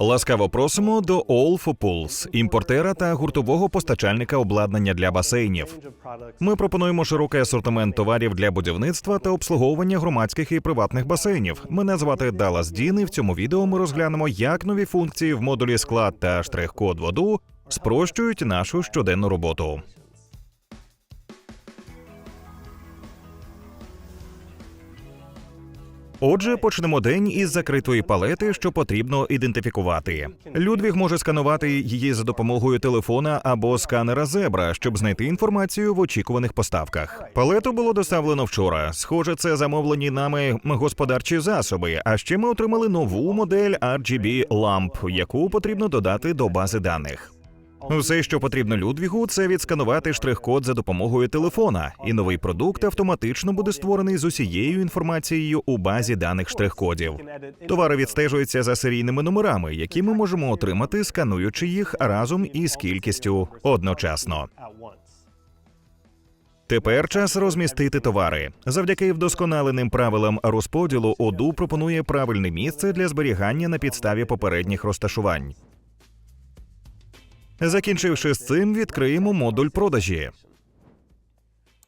Ласкаво просимо до All for Pools, імпортера та гуртового постачальника обладнання для басейнів. Ми пропонуємо широкий асортимент товарів для будівництва та обслуговування громадських і приватних басейнів. Мене звати Даллас Дін, і в цьому відео ми розглянемо, як нові функції в модулі склад та штрих-код воду спрощують нашу щоденну роботу. Отже, почнемо день із закритої палети, що потрібно ідентифікувати. Людвіг може сканувати її за допомогою телефона або сканера зебра, щоб знайти інформацію в очікуваних поставках. Палету було доставлено вчора. Схоже, це замовлені нами господарчі засоби. А ще ми отримали нову модель RGB ламп, яку потрібно додати до бази даних. Все, що потрібно Людвігу, це відсканувати штрих-код за допомогою телефона, і новий продукт автоматично буде створений з усією інформацією у базі даних штрих-кодів. Товари відстежуються за серійними номерами, які ми можемо отримати, скануючи їх разом із кількістю одночасно. Тепер час розмістити товари. Завдяки вдосконаленим правилам розподілу ОДУ пропонує правильне місце для зберігання на підставі попередніх розташувань. Закінчивши з цим, відкриємо модуль продажі.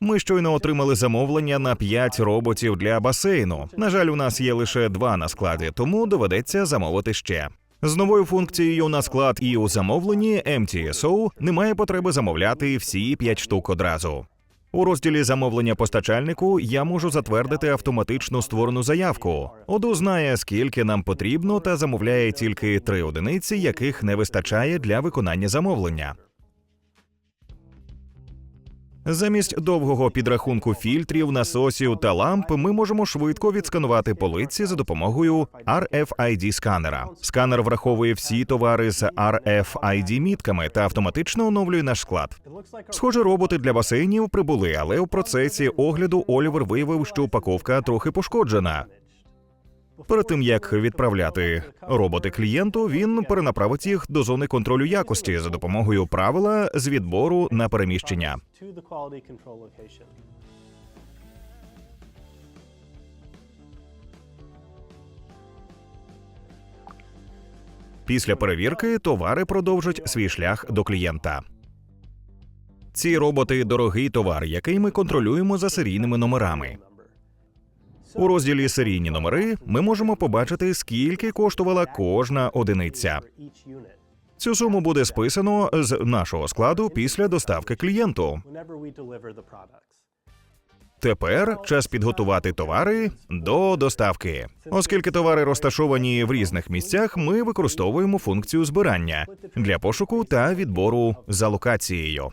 Ми щойно отримали замовлення на 5 роботів для басейну. На жаль, у нас є лише два на складі, тому доведеться замовити ще. З новою функцією на склад і у замовленні MTSO немає потреби замовляти всі 5 штук одразу. У розділі замовлення постачальнику я можу затвердити автоматично створену заявку. Оду знає, скільки нам потрібно, та замовляє тільки три одиниці, яких не вистачає для виконання замовлення. Замість довгого підрахунку фільтрів, насосів та ламп ми можемо швидко відсканувати полиці за допомогою RFID сканера. Сканер враховує всі товари з RFID мітками та автоматично оновлює наш склад. Схоже, роботи для басейнів прибули, але у процесі огляду Олівер виявив, що упаковка трохи пошкоджена. Перед тим як відправляти роботи клієнту, він перенаправить їх до зони контролю якості за допомогою правила з відбору на переміщення. Після перевірки товари продовжать свій шлях до клієнта. Ці роботи дорогий товар, який ми контролюємо за серійними номерами. У розділі серійні номери ми можемо побачити, скільки коштувала кожна одиниця. Цю суму буде списано з нашого складу після доставки клієнту. Тепер час підготувати товари до доставки. Оскільки товари розташовані в різних місцях, ми використовуємо функцію збирання для пошуку та відбору за локацією.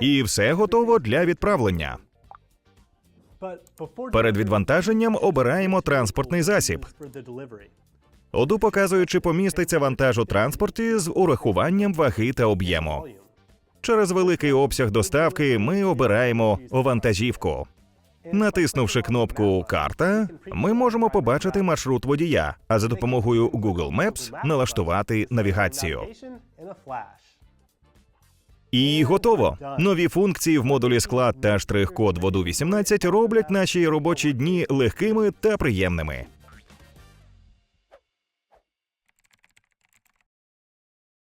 І все готово для відправлення. Перед відвантаженням обираємо транспортний засіб. Оду показує, чи поміститься вантаж у транспорті з урахуванням ваги та об'єму. Через великий обсяг доставки ми обираємо вантажівку. Натиснувши кнопку Карта, ми можемо побачити маршрут водія, а за допомогою Google Maps налаштувати навігацію. І готово. Нові функції в модулі склад та штрих-код воду 18 роблять наші робочі дні легкими та приємними.